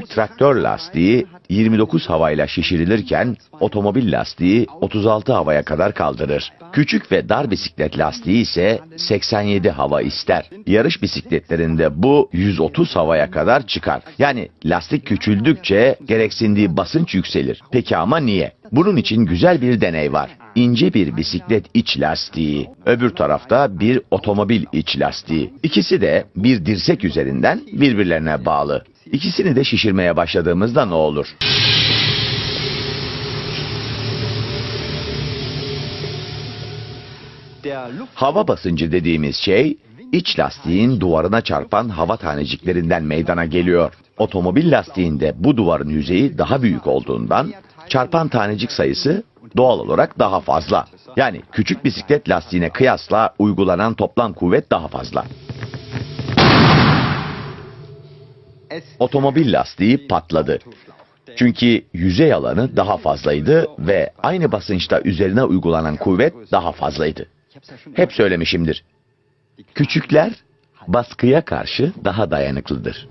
Büyük traktör lastiği 29 havayla şişirilirken otomobil lastiği 36 havaya kadar kaldırır. Küçük ve dar bisiklet lastiği ise 87 hava ister. Yarış bisikletlerinde bu 130 havaya kadar çıkar. Yani lastik küçüldükçe gereksindiği basınç yükselir. Peki ama niye? Bunun için güzel bir deney var. İnce bir bisiklet iç lastiği, öbür tarafta bir otomobil iç lastiği. İkisi de bir dirsek üzerinden birbirlerine bağlı. İkisini de şişirmeye başladığımızda ne olur? Hava basıncı dediğimiz şey iç lastiğin duvarına çarpan hava taneciklerinden meydana geliyor. Otomobil lastiğinde bu duvarın yüzeyi daha büyük olduğundan çarpan tanecik sayısı doğal olarak daha fazla. Yani küçük bisiklet lastiğine kıyasla uygulanan toplam kuvvet daha fazla. Otomobil lastiği patladı. Çünkü yüzey alanı daha fazlaydı ve aynı basınçta üzerine uygulanan kuvvet daha fazlaydı. Hep söylemişimdir. Küçükler baskıya karşı daha dayanıklıdır.